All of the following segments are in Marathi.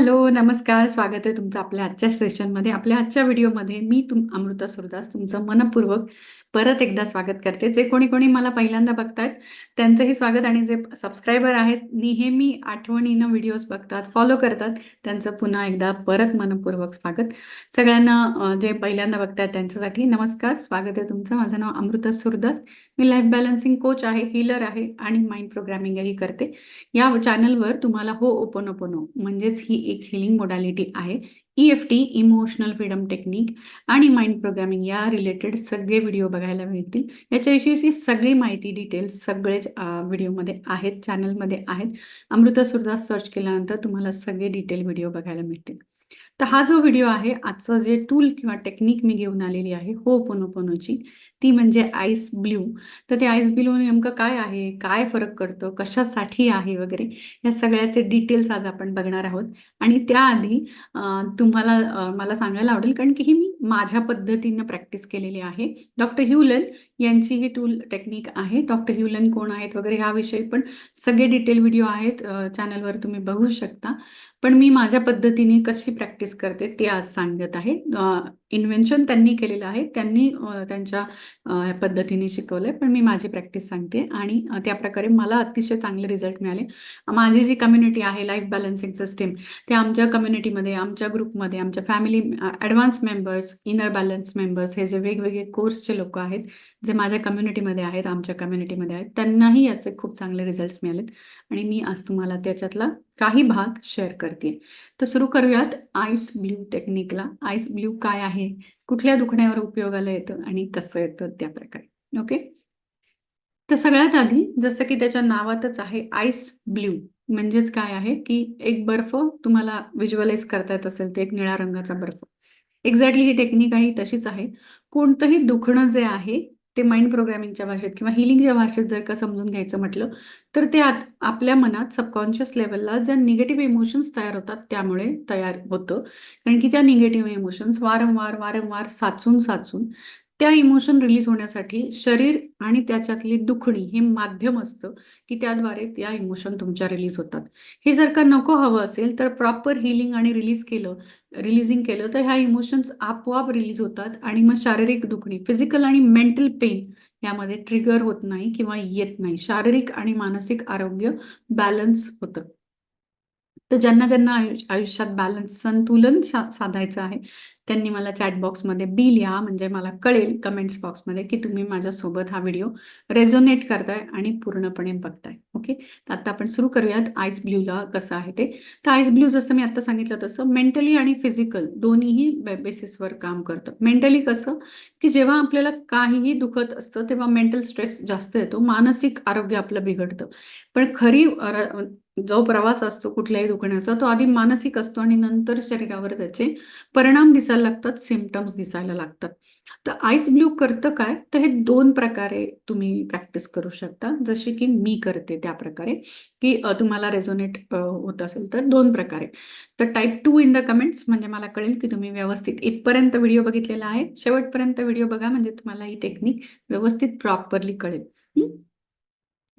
हॅलो, नमस्कार. स्वागत आहे तुमचं आपल्या आजच्या सेशनमध्ये. आपल्या आजच्या व्हिडिओमध्ये मी तुम अमृता सुरदास तुमचं मनपूर्वक परत एकदा स्वागत करते. जे कोणी-कोणी मला पहिल्यांदा बघतायत, त्यांचंही स्वागत आणि जे सबस्क्रायबर आहेत, नेहमी आठवणीनं व्हिडिओज बघतात, फॉलो करतात, त्यांचं पुन्हा एकदा परत मनपूर्वक स्वागत. सगळ्यांना जे पहिल्यांदा बघतायत त्यांच्यासाठी नमस्कार, स्वागत आहे तुमचं. माझं नाव अमृता सुरदास. मी लाईफ बॅलन्सिंग कोच आहे, हिलर आहे आणि माइंड प्रोग्रॅमिंगही करते. या चॅनलवर तुम्हाला हो ओपन ओपनो म्हणजेच ही एक हिलिंग मोडॅलिटी आहे. ई-एफ-टी इमोशनल फ्रीडम टेक्निक आणि माइंड प्रोग्रामिंग या रिलेटेड सगळे व्हिडिओ बघायला मिळतील. याच्याविषयीची सगळी माहिती डिटेल्स सगळेच व्हिडिओमध्ये आहेत, चॅनलमध्ये आहेत. अमृता सुरदास सर्च केल्यानंतर तुम्हाला सगळे डिटेल व्हिडिओ बघायला मिळतील. तर हा जो व्हिडिओ आहे, आजचं जे टूल किंवा टेक्निक मी घेऊन आलेली आहे हो पोनोपोनोची ती म्हणजे आईस ब्ल्यू तर ते आईस ब्ल्यू नेमकं काय आहे? काय फरक करतो कशासाठी आहे? वगैरे या सगळ्याचे डिटेल्स आज आपण बघणार आहोत. आणि त्याआधी तुम्हाला मला सांगायला आवडेल कारण की ही मी माझ्या पद्धतीनं प्रॅक्टिस केलेली आहे. डॉक्टर ह्युलन यांची ही टूल टेक्निक आहे. डॉक्टर ह्युलन कोण आहेत वगैरे ह्याविषयी पण सगळे डिटेल व्हिडिओ आहेत चॅनलवर तुम्ही बघू शकता. पण मी माझ्या पद्धतीने कशी प्रॅक्टिस करते ते आज सांगत आहे. इन्व्हेन्शन त्यांनी केलेलं आहे. त्यांनी त्यांच्या अ, पद्धतीने शिकवलंय. पण मी माझी प्रॅक्टिस सांगते आणि त्या प्रकारे मला अतिशय चांगले रिझल्ट मिळाले. माझी जी कम्युनिटी आहे लाईफ बॅलन्सिंग सिस्टीम, ते आमच्या कम्युनिटीमध्ये, आमच्या ग्रुपमध्ये, आमच्या family advance members, inner balance members हे जे वेगवेगळे कोर्सचे लोक आहेत, जे माझ्या कम्युनिटीमध्ये आहेत, आमच्या कम्युनिटीमध्ये आहेत, त्यांनाही याचे खूप चांगले रिझल्ट्स मिळालेत आणि मी आज तुम्हाला त्याच्यातला काही भाग शेअर करतेय. तर सुरू करूयात आईस ब्लू टेक्निकला. आईस ब्ल्यू काय आहे? कुठल्या दुखण्यावर उपयोगाला येतं आणि कसं येतं त्या प्रकारे ओके. तर सगळ्यात आधी जसं की त्याच्या नावातच आहे आईस ब्ल्यू म्हणजेच काय आहे, की एक बर्फ तुम्हाला व्हिज्युअलाइज करता येत असेल, ते एक निळ्या रंगाचा बर्फ. एक्झॅक्टली ही टेक्निक आहे तशीच आहे. कोणतंही दुखणं जे आहे, ते माइंड प्रोग्रामिंगच्या भाषेत किंवा हिलिंगच्या भाषेत जर का समजून घ्यायचं म्हटलं, तर ते आत आपल्या मनात सबकॉन्शियस लेवलला ज्या निगेटिव्ह इमोशन्स तयार होतात, त्यामुळे तयार होतं. कारण की त्या निगेटिव्ह इमोशन्स वारंवार, वारंवार साचून-साचून त्या इमोशन रिलीज होण्यासाठी शरीर आणि त्याच्यातली दुखणी हे माध्यम असतं, की त्याद्वारे त्या इमोशन तुमच्या रिलीज होतात. हे जर का नको हवं असेल, तर प्रॉपर हीलिंग आणि रिलीज केलं रिलीजिंग केलं, तर ह्या इमोशन्स आपोआप रिलीज होतात आणि मग शारीरिक दुखणी, फिजिकल आणि मेंटल पेन यामध्ये ट्रिगर होत नाही किंवा येत नाही. शारीरिक आणि मानसिक आरोग्य बॅलन्स होतं. तर ज्यांना-ज्यांना आयु आयुष्यात बॅलन्स संतुलन साधायचं आहे, त्यांनी मला चॅट बॉक्समध्ये बी लिहा म्हणजे मला कळेल कमेंट्स बॉक्समध्ये, की तुम्ही माझ्यासोबत हा व्हिडिओ रेझोनेट करताय आणि पूर्णपणे बघताय. ओके. तर आता आपण सुरू करूयात आईस ब्ल्यूला कसं आहे ते. तर आईस ब्ल्यू जसं मी आता सांगितलं तसं मेंटली आणि फिजिकल दोन्हीही बेसिसवर काम करतं. मेंटली कसं, की जेव्हा आपल्याला काहीही दुखत असतं, तेव्हा मेंटल स्ट्रेस जास्त येतो. मानसिक आरोग्य आपलं बिघडतं. पण खरी जो प्रवास असतो कुठल्याही दुखण्याचा, तो आधी मानसिक असतो आणि नंतर शरीरावर त्याचे परिणाम दिसायला लागतात, सिमटम्स दिसायला लागतात. तर आईस ब्ल्यू करतं काय? तर हे दोन प्रकारे तुम्ही प्रॅक्टिस करू शकता. जशी की मी करते त्या प्रकारे की तुम्हाला रेझोनेट होत असेल तर दोन प्रकारे. तर type two in the comments म्हणजे मला कळेल, की तुम्ही व्यवस्थित इथपर्यंत व्हिडिओ बघितलेला आहे. शेवटपर्यंत व्हिडिओ बघा म्हणजे तुम्हाला ही टेक्निक व्यवस्थित प्रॉपरली कळेल.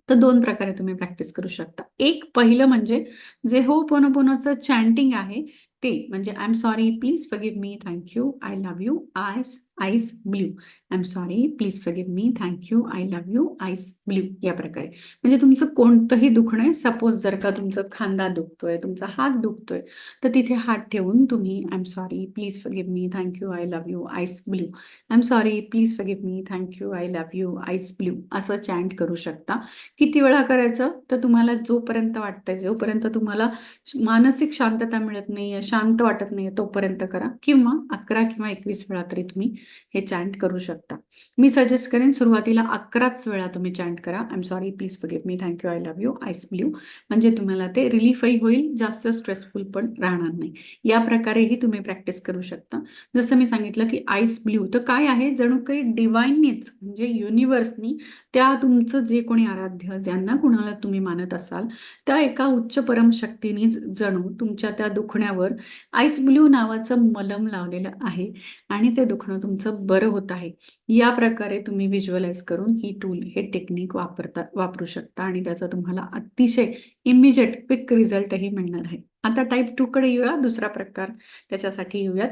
तर दोन प्रकारे तुम्ही प्रॅक्टिस करू शकता. एक पहिलं म्हणजे जे हो होओपोनोपोनोचं चॅन्टिंग आहे ते म्हणजे I am sorry, please forgive me, thank you, I love you, I ice blue I am sorry, please forgive me, thank you, I love you, ice blue या प्रकारे. म्हणजे तुमचं कोणतंही दुखणं आहे, सपोज जर का तुमचा खांदा दुखतोय, तुमचा हात दुखतोय, तर तिथे हात ठेवून तुम्ही I am sorry, please forgive me, thank you, I love you, ice blue I am sorry, please forgive me, thank you, I love you, ice blue असं चॅन्ट करू शकता. किती वेळा करायचं? तर तुम्हाला जोपर्यंत वाटतंय, जोपर्यंत तुम्हाला मानसिक शांतता मिळत नाहीये, शांत वाटत नाहीये, तोपर्यंत करा. किंवा 11 किंवा 21 वेळा तरी तुम्ही हे चॅन्ट करू शकता. मी सजेस्ट करेन सुरुवातीला 11च वेळा तुम्ही चॅन्ट करा. I am sorry, please forget me, thank you, I love you, ice blue. म्हणजे तुम्हाला ते रिलीफही होईल, जास्त स्ट्रेसफुल पण राहणार नाही. या प्रकारेही तुम्ही प्रॅक्टिस करू शकता. जसं मी सांगितलं, की आईस ब्ल्यू तर काय आहे? जणू काही डिव्हाइननीच म्हणजे युनिव्हर्सनी त्या तुमचं जे कोणी आराध्य, ज्यांना कुणाला तुम्ही मानत असाल, त्या एका उच्च परमशक्तीनीच जणू तुमच्या त्या दुखण्यावर आईस ब्लू नावाचं मलम लावलेलं आहे आणि ते दुखणं तुमचं बरं होत आहे. या प्रकारे तुम्ही व्हिज्युअलाइज करून ही टूल, हे टेक्निक वापरता वापरू शकता आणि त्याचा तुम्हाला अतिशय इमिजिएट क्विक रिझल्टही मिळणार आहे. आता टाईप टू कडे येऊया दुसरा प्रकार त्याच्यासाठी येऊयात.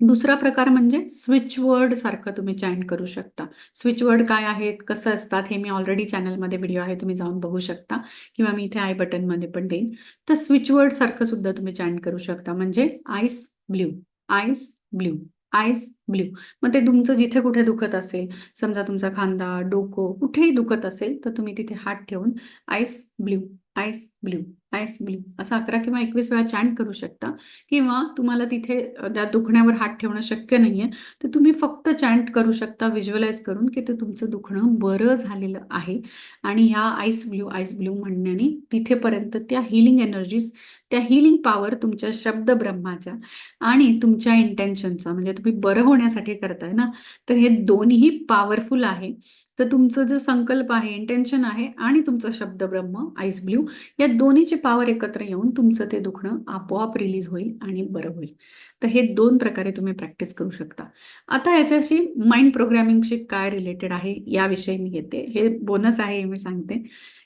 दुसरा प्रकार म्हणजे स्विच वर्ड सारखं तुम्ही चॅन करू शकता. स्विच वर्ड काय आहेत कसं असतात हे मी ऑलरेडी चॅनलमध्ये व्हिडिओ आहे तुम्ही जाऊन बघू शकता. किंवा मी इथे आय बटनमध्ये पण देईन. तर स्विच वर्ड सारखं सुद्धा तुम्ही चॅन करू शकता. म्हणजे ice blue ice blue ice blue मग ते तुमचं जिथे कुठे दुखत असेल समजा तुमचा खांदा डोकं कुठेही दुखत असेल तर तुम्ही तिथे हात ठेवून ice blue ice blue ice blue असं अकरा किंवा एकवीस वेळा चॅन्ट करू शकता. किंवा तुम्हाला तिथे त्या दुखण्यावर हात ठेवणं शक्य नाहीये तर तुम्ही फक्त चॅन्ट करू शकता व्हिज्युअलाइज करून की ते तुमचं दुखणं बरं झालेलं आहे. आणि ह्या आईस ब्ल्यू आईस ब्ल्यू म्हणण्याने तिथेपर्यंत त्या हिलिंग एनर्जीज त्या हिलिंग पॉवर तुमच्या शब्द ब्रह्माच्या आणि तुमच्या इंटेन्शनचा म्हणजे तुम्ही बरं होण्यासाठी करताय ना तर हे दोन्ही पॉवरफुल आहे. तर तुमचं जो संकल्प आहे इंटेन्शन आहे आणि तुमचं शब्द ब्रह्म आईस ब्ल्यू या दोन्हीची पॉवर एकत्र येऊन तुमचं ते दुखणं आपोआप रिलीज होईल आणि बरं होईल. तर हे दोन प्रकारे तुम्ही प्रॅक्टिस करू शकता. आता याच्याशी माइंड प्रोग्रॅमिंगशी काय रिलेटेड आहे याविषयी मी येते हे बोनस आहे हे मी सांगते.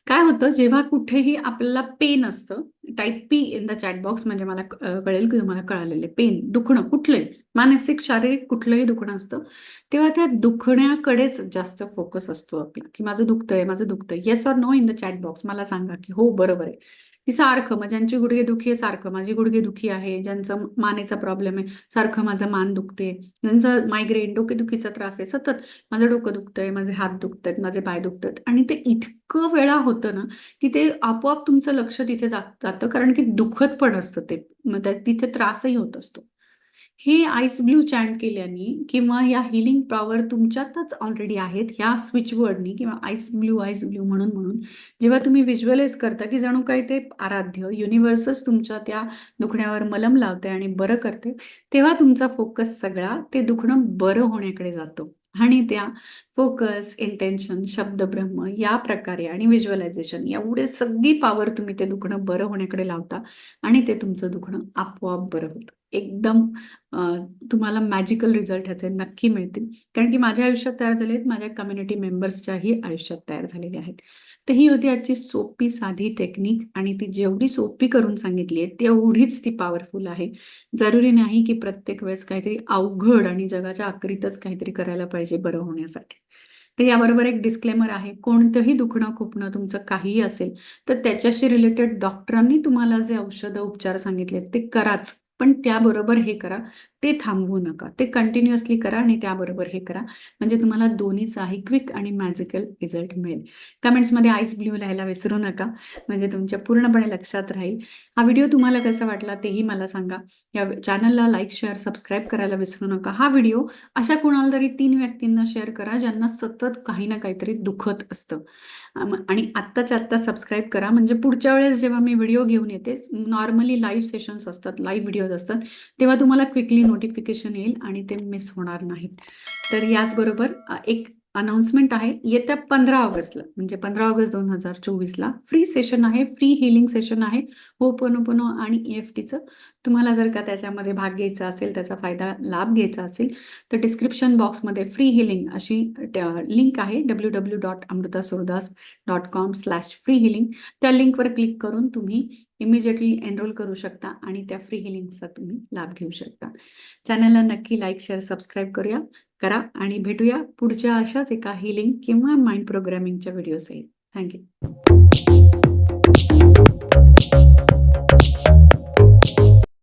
काय होतं जेव्हा कुठेही आपल्याला पेन असतं type P in the chat box म्हणजे मला कळेल की तुम्हाला कळालेले पेन दुखणं कुठलंही मानसिक शारीरिक कुठलंही दुखणं असतं तेव्हा त्या दुखण्याकडेच जास्त फोकस असतो आपला की माझं दुखतंय माझं दुखतंय. Yes or no in the chat box मला सांगा की हो बरोबर आहे. की सारखं मग ज्यांची गुडघे दुखी आहे सारखं. माझी गुडघे दुखी आहे ज्यांचं मानेचा प्रॉब्लेम आहे सारखं माझं मान दुखते ज्यांचं मायग्रेन डोकेदुखीचा त्रास आहे सतत माझं डोकं दुखतंय माझे हात दुखतात माझे पाय दुखतात आणि ते इतकं वेळा होतं ना की ते आपोआप तुमचं लक्ष तिथे जातं कारण की दुखत पण असतं ते मग तिथे त्रासही होत असतो. हे आईस ब्ल्यू चॅन्ट केल्याने किंवा या हिलिंग पॉवर तुमच्यातच ऑलरेडी आहेत ह्या स्विचवर्डनी किंवा आईस ब्ल्यू आईस ब्ल्यू म्हणून म्हणून जेव्हा तुम्ही व्हिज्युअलाइज करता की जणू काही ते आराध्य युनिव्हर्सच तुमच्या त्या दुखण्यावर मलम लावते आणि बरं करते तेव्हा तुमचा फोकस सगळा ते दुखणं बरं होण्याकडे जातो. आणि त्या फोकस इंटेन्शन शब्द ब्रह्म या प्रकारे आणि व्हिज्युअलायझेशन एवढे सगळी पॉवर तुम्ही ते दुखणं बरं होण्याकडे लावता आणि ते तुमचं दुखणं आपोआप बरं होतं. एकदम तुम्हाला मॅजिकल रिझल्ट ह्याचे नक्की मिळतील. कारण की माझ्या आयुष्यात तयार झाले आहेत माझ्या कम्युनिटी मेंबर्सच्याही आयुष्यात तयार झालेले आहेत. तर ही होती आजची सोपी साधी टेक्निक आणि ती जेवढी सोपी करून सांगितली आहे तेवढीच ती पॉवरफुल आहे. जरुरी नाही की प्रत्येक वेळेस काहीतरी अवघड आणि जगाच्या आखरीतच काहीतरी करायला पाहिजे बरं होण्यासाठी. तर याबरोबर एक डिस्क्लेमर आहे कोणतंही दुखणं खुपणं तुमचं काहीही असेल तर त्याच्याशी रिलेटेड डॉक्टरांनी तुम्हाला जे औषधं उपचार सांगितले ते कराच. पण त्याबरोबर हे करा. ते थांबवू नका. ते कंटिन्युअसली करा आणि त्याबरोबर हे करा. म्हणजे तुम्हाला दोन्हीचाही क्विक आणि मॅजिकल रिझल्ट मिळेल. कमेंट्समध्ये आईस ब्ल्यू लिहायला विसरू नका. म्हणजे तुमच्या पूर्णपणे लक्षात राहील. हा व्हिडिओ तुम्हाला कसा वाटला तेही मला सांगा. या चॅनलला लाईक शेअर सबस्क्राईब करायला विसरू नका. हा व्हिडिओ अशा कोणाला तरी तीन व्यक्तींना शेअर करा ज्यांना सतत काही ना काहीतरी दुखत असतं. आणि आत्ताच आत्ता सबस्क्राईब करा. म्हणजे पुढच्या वेळेस जेव्हा मी व्हिडिओ घेऊन येते नॉर्मली लाईव्ह सेशन्स असतात लाईव्ह व्हिडिओज असतात तेव्हा तुम्हाला क्विकली नोटिफिकेशन येईल आणि ते मिस होणार नाहीत. तर याचबरोबर एक अनाउन्समेंट आहे येत्या पंधरा ऑगस्टला म्हणजे पंधरा ऑगस्ट दोन हजार चोवीसला. फ्री सेशन आहे फ्री हिलिंग सेशन आहे. होपनोपनो आणि ई एफ टीचं तुम्हाला जर का त्याच्यामध्ये भाग घ्यायचा असेल त्याचा फायदा लाभ घ्यायचा असेल तर डिस्क्रिप्शन बॉक्समध्ये फ्री हिलिंग अशी लिंक आहे W W dot Amruta Surdas dot com slash free healing त्या लिंकवर क्लिक करून तुम्ही इमिजिएटली एनरोल करू शकता आणि त्या फ्री हिलिंगचा तुम्ही लाभ घेऊ शकता. चॅनलला नक्की लाईक शेअर सबस्क्राईब करूया. करा आणि भेटूया पुढच्या अशाच एका हिलिंग किंवा माइंड प्रोग्रॅमिंगच्या व्हिडिओ सहित. Thank you